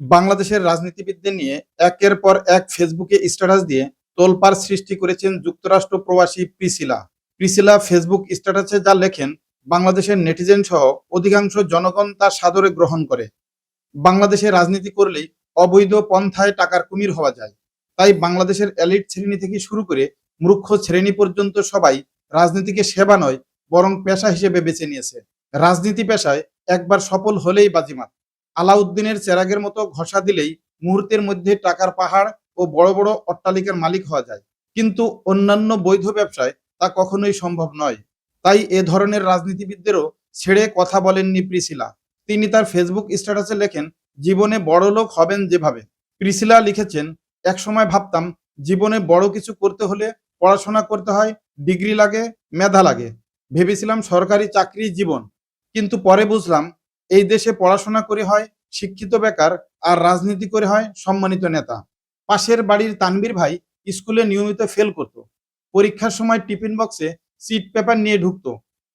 বাংলাদেশের রাজনীতিবিদদের নিয়ে একের পর এক ফেসবুকে স্ট্যাটাস দিয়ে তোলপার সৃষ্টি করেছেন যুক্তরাষ্ট্র প্রবাসী প্রিসিলা। প্রিসিলা ফেসবুক স্ট্যাটাসে যা লেখেন, বাংলাদেশের নেটিজেন সহ অধিকাংশ জনগণ তা সাদরে গ্রহণ করে। বাংলাদেশে রাজনীতি করলেই অবৈধ পন্থায় টাকার কুমির হওয়া যায়। তাই বাংলাদেশের এলিট শ্রেণি থেকে শুরু করে মূর্খ শ্রেণি পর্যন্ত সবাই রাজনীতিকে সেবা নয়, বরং পেশা হিসেবে বেছে নিয়েছে। রাজনীতি পেশায় একবার সফল হলেই বাজিমাত। আলাউদ্দিনের চেরাগের মতো ঘষা দিলেই মুহূর্তের মধ্যে টাকার পাহাড় ও বড় বড় অট্টালিকার মালিক হওয়া যায়। কিন্তু অন্যান্য বৈধ ব্যবসায় তা কখনোই সম্ভব নয়। তাই এ ধরনের রাজনীতিবিদদেরও ছেড়ে কথা বলেননি প্রিসিলা। তিনি তার ফেসবুক স্ট্যাটাসে লেখেন, জীবনে বড় লোক হবেন যেভাবে। প্রিসিলা লিখেছেন, একসময় ভাবতাম, জীবনে বড় কিছু করতে হলে পড়াশোনা করতে হয়, ডিগ্রি লাগে, মেধা লাগে। ভেবেছিলাম সরকারি চাকরি জীবন। কিন্তু পরে বুঝলাম এই দেশে পড়াশোনা করে হয়, শিক্ষিত বেকার আর রাজনীতি করে হয় সম্মানিত নেতা। পাশের বাড়ির তানবীর ভাই স্কুলে নিয়মিত ফেল করত। পরীক্ষার সময় টিফিন বক্সে সিট পেপার নিয়ে ঢুকতো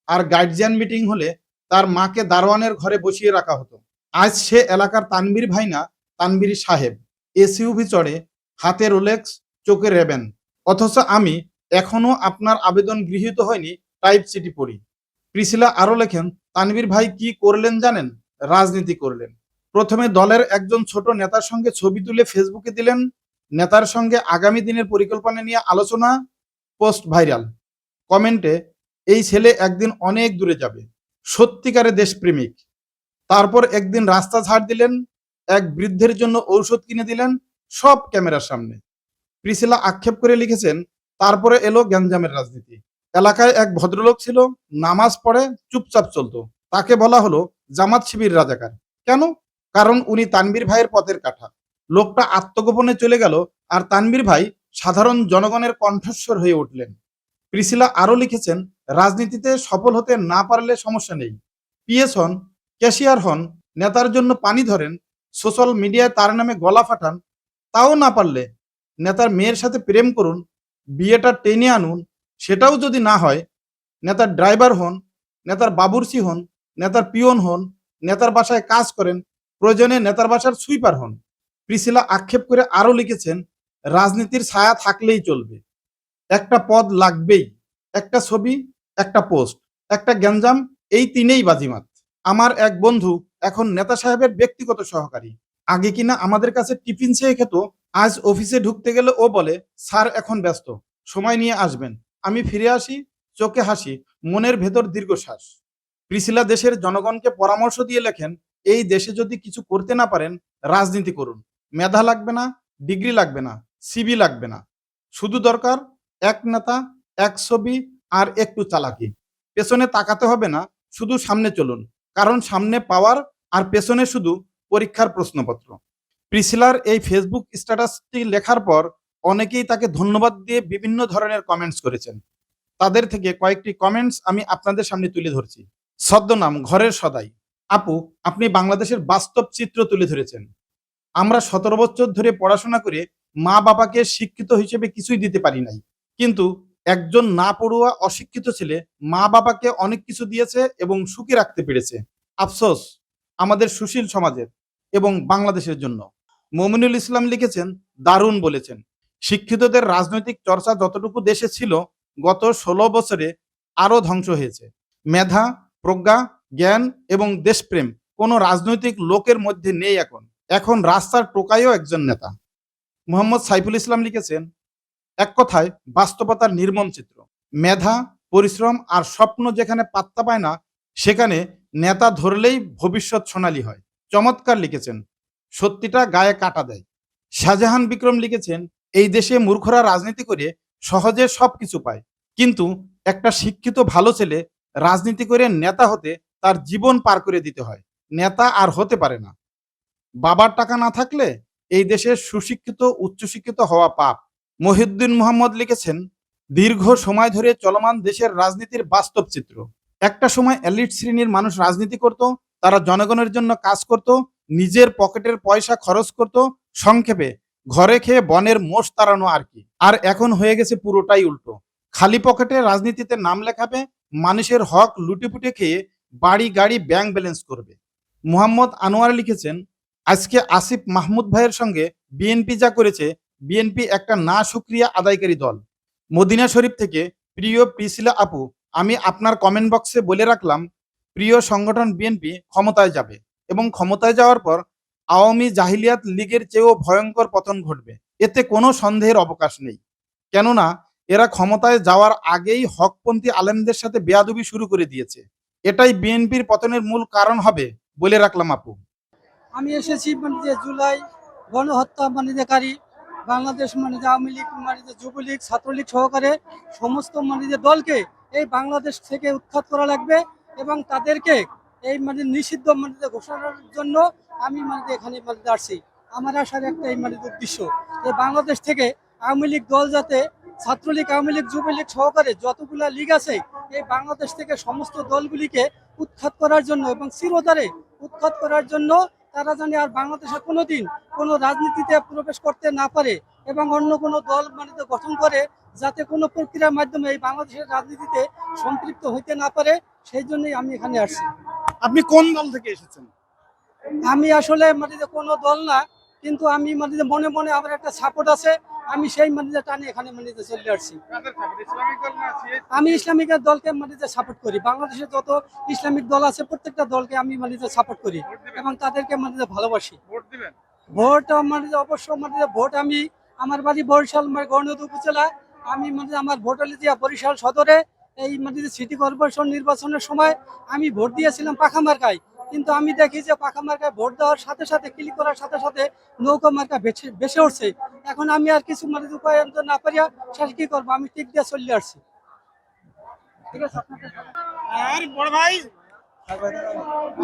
আর গার্জিয়ান মিটিং হলে তার মাকে দারোয়ানের ঘরে বসিয়ে রাখা হতো। আজ সে এলাকার তানবীর ভাই না তানবীর সাহেব। এসইউভি চড়ে, হাতে রোলেক্স চোখে রেবেন অথচ আমি এখনও আপনার আবেদন গৃহীত হয়নি টাইপ সিটি পড়ি। প্রিসিলা আরও লেখেন তানবীর ভাই কি করলেন জানেন? রাজনীতি করলেন। প্রথমে দলের একজন ছোট নেতার সঙ্গে ছবি তুলে ফেসবুকে দিলেন। নেতার সঙ্গে আগামী দিনের পরিকল্পনা নিয়ে আলোচনা, পোস্ট ভাইরাল। কমেন্টে, এই ছেলে একদিন অনেক দূরে যাবে। সত্যিকারে দেশপ্রেমিক। তারপর একদিন রাস্তা ছাড় দিলেন, এক বৃদ্ধের জন্য ঔষধ কিনে দিলেন, সব ক্যামেরার সামনে। প্রিসিলা আক্ষেপ করে লিখেছেন, তারপরে এলো গ্যাঞ্জামের রাজনীতি। এলাকায় এক ভদ্রলোক ছিল, নামাজ পড়ে চুপচাপ চলতো। তাকে বলা হলো, জামাত শিবির রাজাকার। কেন? কারণ উনি তানবীর ভাইয়ের পথের কাঠা লোকটা আত্মগোপনে চলে গেল, আর তানবীর ভাই সাধারণ জনগণের কণ্ঠস্বর হয়ে উঠলেন। প্রিসিলা আরও লিখেছেন, রাজনীতিতে সফল হতে না পারলে সমস্যা নেই। পিএস হন, ক্যাশিয়ার হন, নেতার জন্য পানি ধরেন, সোশ্যাল মিডিয়ায় তার নামে গলা ফাটান, তাও না পারলে নেতার মেয়ের সাথে প্রেম করুন, বিয়েটা টেনে আনুন সেটাও যদি না হয়, নেতার ড্রাইভার হন, নেতার বাবুর্চি হন, নেতার পিয়ন হন, নেতার বাসায় কাজ করেন, প্রয়োজনে নেতার বাসার সুইপার হন। প্রিসিলা আক্ষেপ করে আরও লিখেছেন, রাজনীতির ছায়া থাকলেই চলবে। একটা পদ লাগবেই, একটা ছবি, একটা পোস্ট, একটা গ্যাঞ্জাম, এই তিনেই বাজিমাত। আমার এক বন্ধু এখন নেতা সাহেবের ব্যক্তিগত সহকারী। আগে কিনা আমাদের কাছে টিফিন চেয়ে খেত, আজ অফিসে ঢুকতে গেলে ও বলে, স্যার এখন ব্যস্ত, সময় নিয়ে আসবেন। আমি ফিরে আসি, চোখে হাসি, মনের ভেতর দীর্ঘশ্বাস। প্রিসিলা দেশের জনগণকে পরামর্শ দিয়ে লেখেন, এই দেশে যদি কিছু করতে না পারেন, রাজনীতি করুন। মেধা লাগবে না, ডিগ্রি লাগবে না সিবি লাগবে না। শুধু দরকার, এক নেতা, এক ছবি আর একটু চালাকি। পেছনে তাকাতে হবে না, শুধু সামনে চলুন। কারণ সামনে পাওয়ার আর পেছনে শুধু পরীক্ষার প্রশ্নপত্র। প্রিসিলার এই ফেসবুক স্ট্যাটাসটি লেখার পর অনেকেই তাকে ধন্যবাদ দিয়ে বিভিন্ন ধরনের কমেন্টস করেছেন। তাদের থেকে কয়েকটি কমেন্টস আমি আপনাদের সামনে তুলে ধরছি। ছদ্মনাম, ঘরের সদাই। আপু, আপনি বাংলাদেশের বাস্তব চিত্র তুলে ধরেছেন। আমরা সতেরো বছর ধরে পড়াশোনা করে মা বাবাকে শিক্ষিত হিসেবে কিছুই দিতে পারি নাই। কিন্তু একজন না পড়ুয়া অশিক্ষিত ছেলে মা বাবাকে অনেক কিছু দিয়েছে এবং সুখী রাখতে পেরেছে। আফসোস, আমাদের সুশীল সমাজের এবং বাংলাদেশের জন্য। মমিনুল ইসলাম লিখেছেন, দারুণ বলেছেন। শিক্ষিতদের রাজনৈতিক চর্চা যতটুকু দেশে ছিল, গত ষোলো বছরে আরও ধ্বংস হয়েছে। মেধা, প্রজ্ঞা, জ্ঞান এবং দেশপ্রেম কোনো রাজনৈতিক লোকের মধ্যে নেই এখন। এখন রাস্তার টোকাইও একজন নেতা। মোহাম্মদ সাইফুল ইসলাম লিখেছেন, এক কথায় বাস্তবতার নির্মম চিত্র। মেধা, পরিশ্রম আর স্বপ্ন যেখানে পাত্তা পায় না, সেখানে নেতা ধরলেই ভবিষ্যৎ সোনালী হয়। চমৎকার লিখেছেন, সত্যিটা গায়ে কাটা দেয়। শাহজাহান বিক্রম লিখেছেন এই দেশে মূর্খরা রাজনীতি করে সহজে সবকিছু পায়। কিন্তু একটা শিক্ষিত ভালো ছেলে রাজনীতি করে নেতা হতে তার জীবন পার করে দিতে হয়। নেতা আর হতে পারে না। বাবার টাকা না থাকলে এই দেশের সুশিক্ষিত, উচ্চশিক্ষিত হওয়া পাপ। মহিউদ্দিন মোহাম্মদ লিখেছেন, দীর্ঘ সময় ধরে চলমান দেশের রাজনীতির বাস্তব চিত্র। একটা সময় এলিট শ্রেণির মানুষ রাজনীতি করত, তারা জনগণের জন্য কাজ করত, নিজের পকেটের পয়সা খরচ করত, সংক্ষেপে ঘরে খেয়ে বনের মোষ তাড়ানো আর কি। আর এখন হয়ে গেছে পুরোটাই উল্টো। খালি পকেটে রাজনীতিতে নাম লেখাবে, মানুষের হক লুটেপুটে খেয়ে বাড়ি গাড়ি ব্যাংক ব্যালেন্স করবে। মুহাম্মদ আনোয়ার লিখেছেন, আজকে আসিফ মাহমুদ ভাইয়ের সঙ্গে বিএনপি যা করেছে, বিএনপি একটা না সুক্রিয়া আদায়কারী দল। মদিনা শরীফ থেকে, প্রিয় প্রিসিলা আপু, আমি আপনার কমেন্ট বক্সে বলে রাখলাম, প্রিয় সংগঠন বিএনপি ক্ষমতায় যাবে। এবং ক্ষমতায় যাওয়ার পর আওয়ামী জাহিলিয়াত লীগের চেয়েও ভয়ঙ্কর পতন ঘটবে। এতে কোনো সন্দেহের অবকাশ নেই। কেননা, এরা ক্ষমতায় যাওয়ার আগেই হকপন্থী আলেমদের সাথে বেয়াদবি শুরু করে দিয়েছে। এটাই বিএনপির পতনের মূল কারণ হবে বলে রাখলাম আপু। আমি এসেছি মানে যে জুলাই গণহত্যা মানে যে কারী বাংলাদেশ মানে যে আওয়ামী লীগ মানে যে যুবলীগ, ছাত্রলীগ সহকারে সমস্ত মানে যে দলকে এই বাংলাদেশ থেকে উৎখাত করা লাগবে এবং তাদেরকে এই মানে নিষিদ্ধ মানে ঘোষণার জন্য আমি মানে এখানে মানে আসছি। আমার আসার একটা এই মানে উদ্দেশ্য যে বাংলাদেশ থেকে আওয়ামী লীগ দল যাতে, ছাত্রলীগ, আওয়ামী লীগ, যুবলীগ সহকারে যতগুলা লীগ আছে, এই বাংলাদেশ থেকে সমস্ত দলগুলিকে উৎখাত করার জন্য এবং চিরতরে উৎখাত করার জন্য তারা জানে আর বাংলাদেশে কোনোদিন কোনো রাজনীতিতে প্রবেশ করতে না পারে এবং অন্য কোনো দল মানে গঠন করে যাতে কোনো প্রক্রিয়ার মাধ্যমে এই বাংলাদেশের রাজনীতিতে সম্পৃক্ত হইতে না পারে, সেই জন্যই আমি এখানে আসছি। আপনি কোন দল থেকে এসেছেন? আমি আসলে মানে যে কোনো দল না কিন্তু আমি মানে যে মনে মনে আমার একটা সাপোর্ট আছে আমি সেই মানে যে টানে এখানে মানে যে চলে আসছি। আমি ইসলামিক দলকে মানে যে সাপোর্ট করি। বাংলাদেশে যত ইসলামিক দল আছে প্রত্যেকটা দলকে আমি মানে যে সাপোর্ট করি এবং তাদেরকে মানে যে ভালোবাসি। ভোট মানে যে অবশ্য মানে যে ভোট আমি আমার বাড়ি বরিশাল মানে উপজেলা আমি মানে আমার ভোট হলে বরিশাল সদরে এই মানে সিটি কর্পোরেশন নির্বাচনের সময় আমি ভোট দিয়েছিলাম পাখা মার্কায়। কিন্তু আমি দেখি যে পাখা মার্কায় ভোট দেওয়ার সাথে সাথে ক্লিক করার সাথে সাথে নৌকা মার্কা বেছে বেসে উঠছে। এখন আমি আর কিছু মানে উপায় তো না পারিয়া শেষ কি করব? আমি টিক দিয়ে চলে আসছি। ঠিক আছে আর বড় ভাই?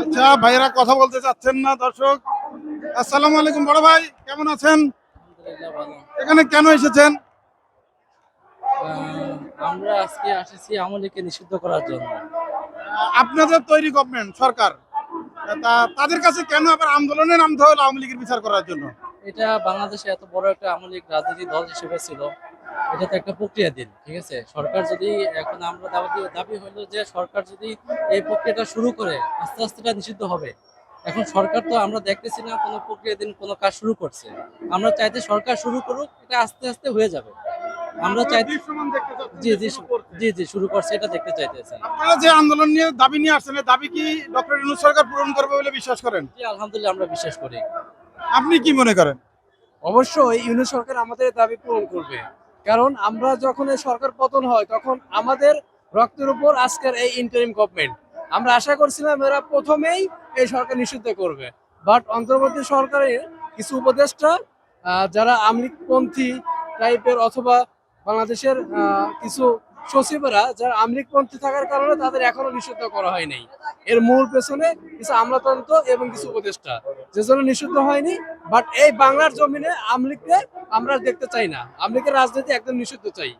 আচ্ছা ভাইরা কথা বলতে চাচ্ছেন না দর্শক। আসসালামু আলাইকুম বড় ভাই কেমন আছেন? এখানে কেন এসেছেন? আমরা আজকে আসেছি আমলিকে নিষিদ্ধ করার জন্য। আপনাদের তৈরি গভর্নমেন্ট সরকার তা তাদের কাছে কেন আবার আন্দোলনে নামতে হলো আওয়ামী লীগের বিচার করার জন্য? এটা বাংলাদেশে এত বড় একটা আমলিক রাজনীতি দল হিসেবে ছিল এটা তো একটা প্রক্রিয়া দিন ঠিক আছে? সরকার যদি এখন আমরা দাবি দাবি হলো যে সরকার যদি এই প্রক্রিয়াটা শুরু করে আস্তে আস্তে এটা নিষিদ্ধ হবে। এখন সরকার তো আমরা দেখতেছি না কোনো প্রক্রিয়া দিন কোনো কাজ শুরু করছে। আমরা চাইতে সরকার শুরু করুক এটা আস্তে আস্তে হয়ে যাবে। আমরা জি জি জি জি শুরু করছে এটা দেখতে চাইতেছি আপনারা যে আন্দোলন নিয়ে দাবি নিয়ে আসছেন দাবি কি ডক্টর ইউনুস সরকার পূরণ করবে বলে বিশ্বাস করেন? জি আলহামদুলিল্লাহ আমরা বিশ্বাস করি। আপনি কি মনে করেন? অবশ্যই ইউনিট সরকার আমাদের দাবি পূরণ করবে। কারণ আমরা যখন এই সরকার পতন হয় তখন আমাদের রক্তের উপর আজকের এই ইন্টারিম গভর্নমেন্ট আমরা আশা করছিলাম এরা প্রথমেই এই সরকার নিষিদ্ধ করবে। বাট অন্তর্বর্তী সরকারের কিছু উপদেষ্টা আহ, যারা আমলিকপন্থী টাইপের অথবা বাংলাদেশের কিছু সচিবরা যারা আমলিকপন্থী থাকার কারণে তাদের এখনও নিষিদ্ধ করা হয়নি। এর মূল পেছনে কিছু আমলাতন্ত্র এবং কিছু উপদেষ্টা, যে জন্য নিষিদ্ধ হয়নি। বাট এই বাংলার জমিনে আমলিকে আমরা দেখতে চাই না। আমলিকের রাজনীতি একদম নিষিদ্ধ চাই।